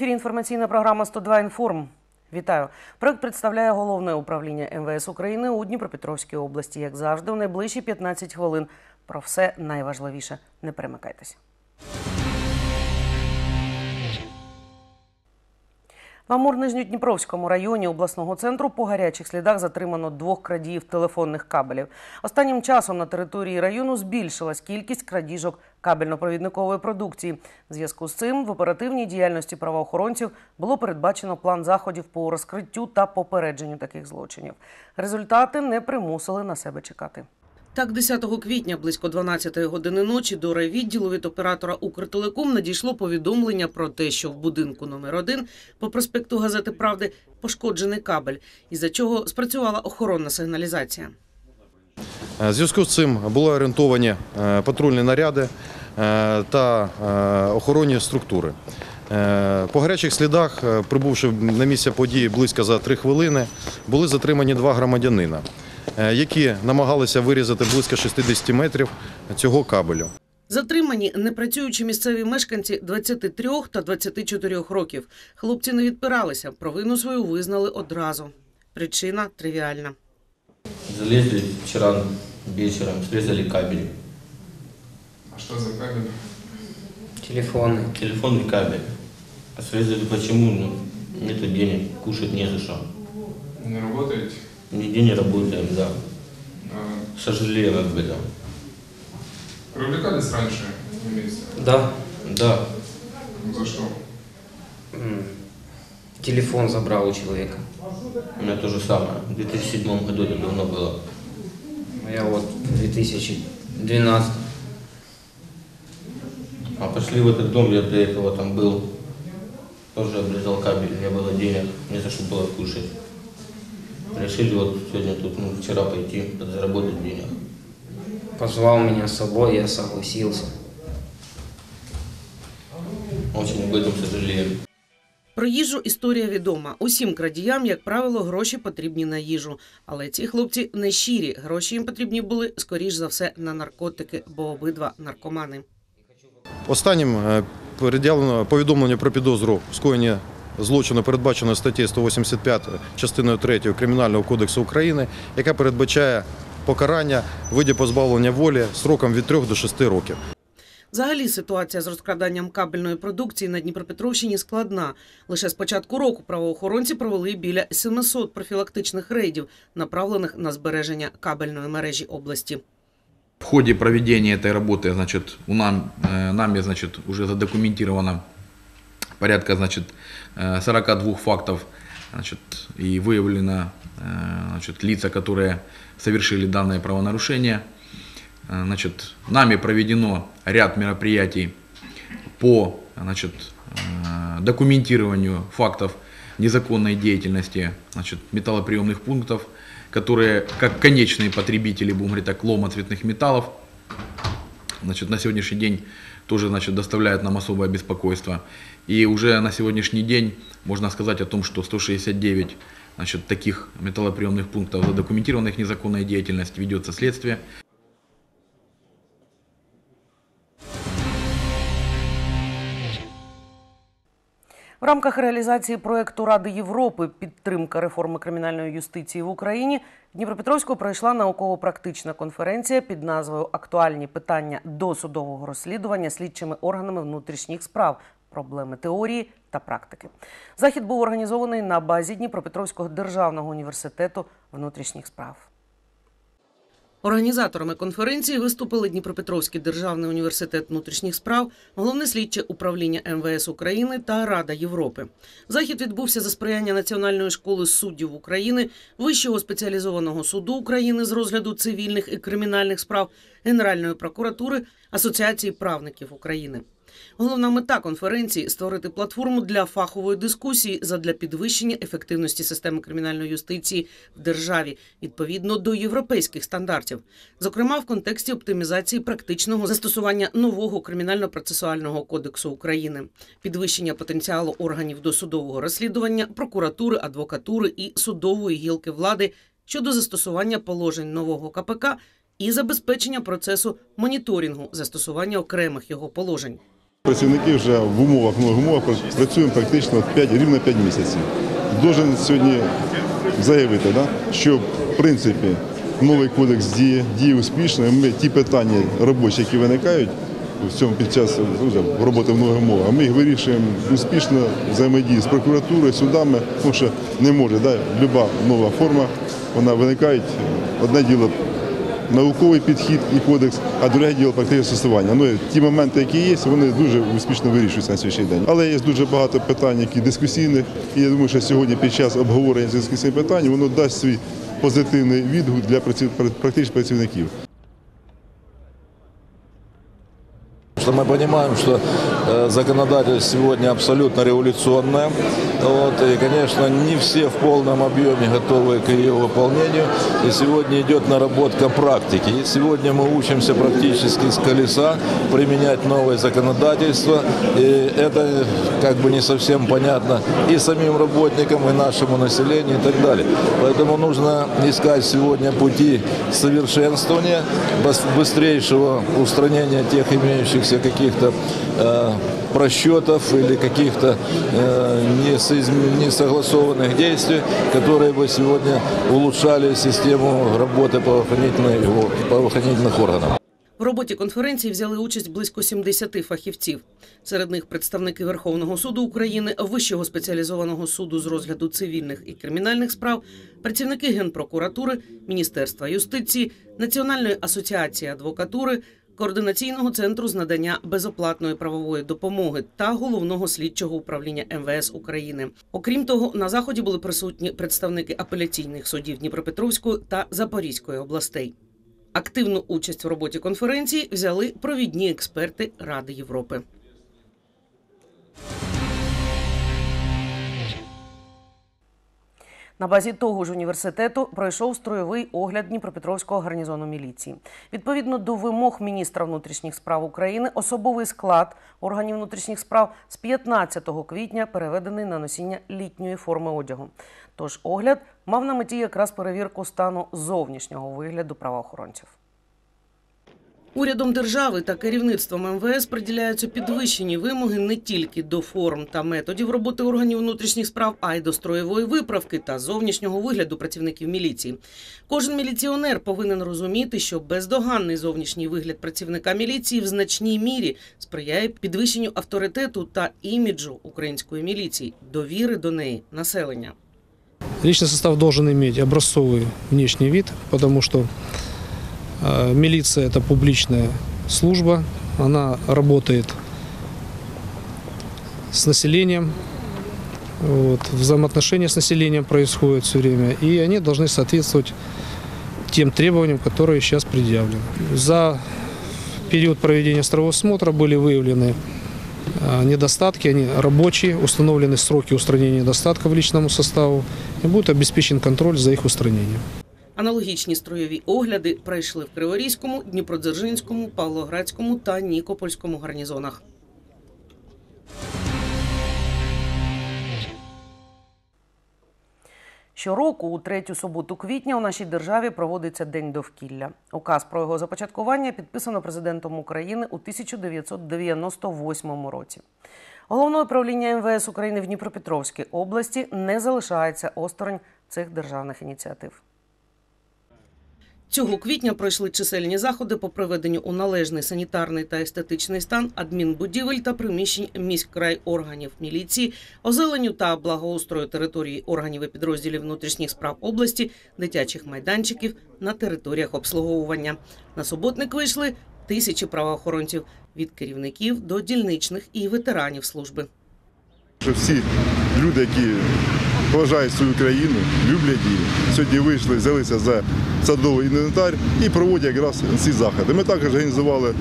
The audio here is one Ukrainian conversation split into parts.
В ефірі інформаційна програма «102 інформ. Вітаю. Проект представляє головне управління МВС України у Дніпропетровській області. Як завжди, у найближчі 15 хвилин. Про все найважливіше. Не перемикайтеся. В Амур-Нижньодніпровському районі обласного центру по гарячих слідах затримано двох крадіїв телефонних кабелів. Останнім часом на території району збільшилась кількість крадіжок кабельно-провідникової продукції. В зв'язку з цим в оперативній діяльності правоохоронців було передбачено план заходів по розкриттю та попередженню таких злочинів. Результати не примусили на себе чекати. Так, 10 квітня близько 12 години ночі до райвідділу від оператора Укртелеком надійшло повідомлення про те, що в будинку номер 1 по проспекту газети Правди пошкоджений кабель, із-за чого спрацювала охоронна сигналізація. Е, зв'язку з цим були орієнтовані е, патрульні наряди е, та охоронні структури. По гарячих слідах, прибувши на місце події близько за три хвилини, були затримані два громадянина, які намагалися вирізати близько 60 метрів цього кабелю. Затримані непрацюючі місцеві мешканці 23 та 24 років. Хлопці не відпиралися, провину свою визнали одразу. Причина тривіальна. Залезли вчера вечером, срезали кабель. А что за кабель? Телефоны. Телефонный кабель. А срезали почему? Ну, нету денег, кушать не за что. Не работаете? Нигде не работаем, да. А, Сожалеем об этом. привлекались раньше вместе? Да. Да, За что? Телефон забрал у человека. у меня то же самое. В 2007 году это давно было. А Я вот в 2012. А пошли в этот дом, я до этого там был. Тоже обрезал кабель, не было денег, не за что было кушать. Решили вот сегодня тут, ну, вчера пойти, подзаработать денег. Позвал меня с собой, я согласился. Очень об этом сожалеем. Про їжу історія відома. Усім крадіям, як правило, гроші потрібні на їжу. Але ці хлопці не щирі. Гроші їм потрібні були скоріш за все на наркотики, бо обидва наркомани. Останнім е, переділено повідомлення про підозру в скоєнні злочину передбачено статтею 185 частиною 3 Кримінального кодексу України, яка передбачає покарання в виді позбавлення волі сроком від 3 до 6 років. Взагалі ситуація з розкраданням кабельної продукції на Дніпропетровщині складна. Лише з початку року правоохоронці провели біля 700 профілактичних рейдів, направлених на збереження кабельної мережі області. В ходе проведения этой работы, значит, у нам, э, нами, значит, уже задокументировано порядка, значит, э, 42 фактов, значит, и выявлено, э, значит, лица, которые совершили данное правонарушение. Э, Значит, нами проведено ряд мероприятий по, значит, э, документированию фактов незаконной деятельности, значит, металлоприемных пунктов, которые, как конечные потребители, будем говорить так, лома цветных металлов, значит, на сегодняшний день тоже значит, доставляют нам особое беспокойство. И уже на сегодняшний день можно сказать о том, что 169 значит, таких металлоприемных пунктов задокументированных незаконной деятельность ведется следствие. В рамках реалізації проекту Ради Європи підтримка реформи кримінальної юстиції в Україні в Дніпропетровську пройшла науково-практична конференція під назвою Актуальні питання досудового розслідування слідчими органами внутрішніх справ. Проблеми теорії та практики. Захід був організований на базі Дніпропетровського державного університету внутрішніх справ. Організаторами конференції виступили Дніпропетровський державний університет внутрішніх справ, головне слідче управління МВС України та Рада Європи. Захід відбувся за сприяння Національної школи суддів України, Вищого спеціалізованого суду України з розгляду цивільних і кримінальних справ, Генеральної прокуратури, Асоціації правників України. Головна мета конференції створити платформу для фахової дискусії задля підвищення ефективності системи кримінальної юстиції в державі відповідно до європейських стандартів, зокрема в контексті оптимізації практичного застосування нового кримінально-процесуального кодексу України, підвищення потенціалу органів досудового розслідування, прокуратури, адвокатури і судової гілки влади щодо застосування положень нового КПК і забезпечення процесу моніторингу застосування окремих його положень. Працівники вже в умовах, в нових умовах працюємо практично 5, рівно 5 місяців. Должен сьогодні заявити, да, що в принципі новий кодекс діє, діє успішно. і Ми ті питання робочі, які виникають в цьому під час ну, роботи в нових умовах, ми їх вирішуємо успішно взаємодії з прокуратурою, судами, тому що не може, да, люба нова форма, вона виникає. Одне діло науковий підхід і кодекс, а друге діло практичне застосування. Ну, ті моменти, які є, вони дуже успішно вирішуються на сьогоднішній день. Але є дуже багато питань, які дискусійних, і я думаю, що сьогодні під час обговорення цих дискусійних питань воно дасть свій позитивний відгук для практичних працівників. Что мы понимаем, что э, законодательство сегодня абсолютно революционное. Вот, и, конечно, не все в полном объеме готовы к ее выполнению. И сегодня идет наработка практики. И сегодня мы учимся практически с колеса применять новое законодательство. И это как бы не совсем понятно и самим работникам, и нашему населению и так далее. Поэтому нужно искать сегодня пути совершенствования, быс- быстрейшего устранения тех имеющихся каких-то э, просчетов или каких-то э, несоизм- несогласованных действий, которые бы сегодня улучшали систему работы правоохранительной- правоохранительных органов. В роботі конференції взяли участь близько 70 фахівців. Серед них представники Верховного суду України, Вищого спеціалізованого суду з розгляду цивільних і кримінальних справ, працівники Генпрокуратури, Міністерства юстиції, Національної асоціації адвокатури, Координаційного центру з надання безоплатної правової допомоги та головного слідчого управління МВС України. Окрім того, на заході були присутні представники апеляційних судів Дніпропетровської та Запорізької областей. Активну участь в роботі конференції взяли провідні експерти Ради Європи. На базі того ж університету пройшов строєвий огляд Дніпропетровського гарнізону міліції. Відповідно до вимог міністра внутрішніх справ України, особовий склад органів внутрішніх справ з 15 квітня переведений на носіння літньої форми одягу. Тож огляд мав на меті якраз перевірку стану зовнішнього вигляду правоохоронців. Урядом держави та керівництвом МВС приділяються підвищені вимоги не тільки до форм та методів роботи органів внутрішніх справ, а й до строєвої виправки та зовнішнього вигляду працівників міліції. Кожен міліціонер повинен розуміти, що бездоганний зовнішній вигляд працівника міліції в значній мірі сприяє підвищенню авторитету та іміджу української міліції, довіри до неї населення. Личный состав должен иметь образцовый внешний вид, потому что э, милиция это публичная служба, она работает с населением, вот, взаимоотношения с населением происходят все время, и они должны соответствовать тем требованиям, которые сейчас предъявлены. За период проведения строевого осмотра были выявлены э, недостатки, они рабочие, установлены сроки устранения недостатков личному составу и будет обеспечен контроль за их устранением. Аналогічні строєві огляди пройшли в Криворізькому, Дніпродзержинському, Павлоградському та Нікопольському гарнізонах. Щороку, у третю суботу квітня, у нашій державі проводиться День довкілля. Указ про його започаткування підписано президентом України у 1998 році. Головне управління МВС України в Дніпропетровській області не залишається осторонь цих державних ініціатив. Цього квітня пройшли чисельні заходи по приведенню у належний санітарний та естетичний стан адмінбудівель та приміщень міськрай органів міліції, озеленню та благоустрою території органів і підрозділів внутрішніх справ області, дитячих майданчиків на територіях обслуговування. На суботник вийшли тисячі правоохоронців від керівників до дільничних і ветеранів служби. Всі люди, які поважають свою країну, люблять її, сьогодні вийшли, взялися за садовий інвентар і проводять якраз ці заходи. Ми також організували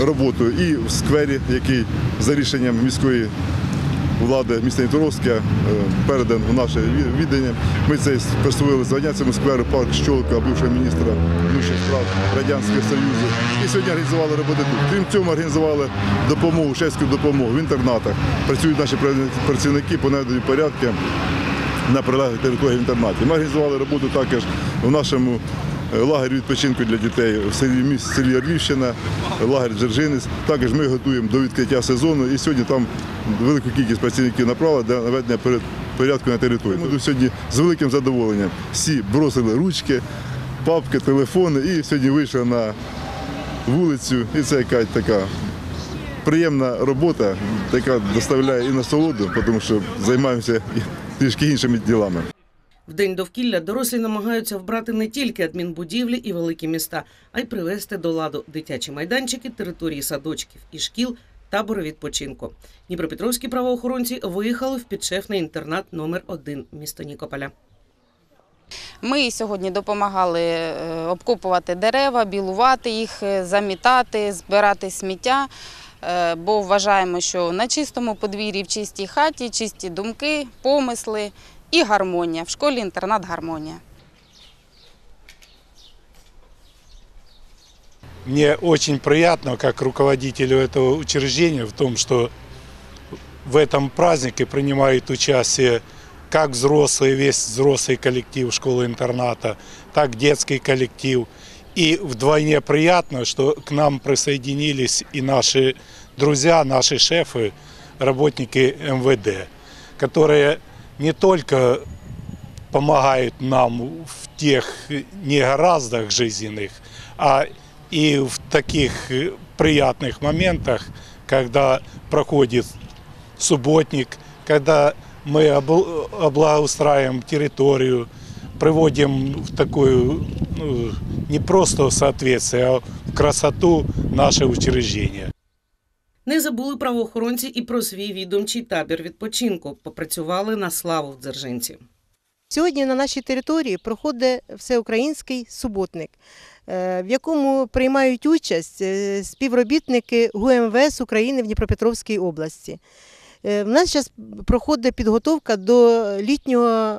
роботу і в сквері, який за рішенням міської влади міста Нітровська е, передан у наше віддання. Ми це присвоїли звання цьому скверу парк Щолка, бившого міністра внутрішніх справ Радянського Союзу. І сьогодні організували роботи тут. Крім цього, організували допомогу, чеську допомогу в інтернатах. Працюють наші працівники по наведенню порядку на прилеглих територіях інтернатів. Ми організували роботу також в нашому е, лагерь відпочинку для дітей в селі міст селі Орлівщина, лагерь Джержинець. Також ми готуємо до відкриття сезону і сьогодні там велику кількість працівників направили для наведення порядку на території. Ми сьогодні з великим задоволенням всі бросили ручки, папки, телефони і сьогодні вийшли на вулицю. І це якась така приємна робота, яка доставляє і насолоду, тому що займаємося трішки іншими ділами. В день довкілля дорослі намагаються вбрати не тільки адмінбудівлі і великі міста, а й привести до ладу дитячі майданчики, території садочків і шкіл, табори відпочинку. Дніпропетровські правоохоронці виїхали в підшефний інтернат номер 1 міста Нікополя. Ми сьогодні допомагали е, обкопувати дерева, білувати їх, е, замітати, збирати сміття, бо вважаємо, що на чистому подвір'ї, в чистій хаті, чисті думки, помисли і гармонія. В школі інтернат гармонія. Мне очень приятно, как руководителю этого учреждения, в том, что в этом празднике принимают участие как взрослые, весь взрослый коллектив школы-интерната, так детский коллектив. и вдвойне приятно, что к нам присоединились и наши друзья, наши шефы, работники МВД, которые не только помогают нам в тех негораздах жизненных, а и в таких приятных моментах, когда проходит субботник, когда мы обл- облагоустраиваем территорию, приводим в такую ну, не просто в соответствие, а в красоту наше учреждение. Не забули правоохоронці і про свій відомчий табір відпочинку. Попрацювали на славу в Дзержинці. Сьогодні на нашій території проходить всеукраїнський суботник, е, в якому приймають участь е, співробітники ГУМВС України в Дніпропетровській області. Е, В нас зараз проходить підготовка до літнього,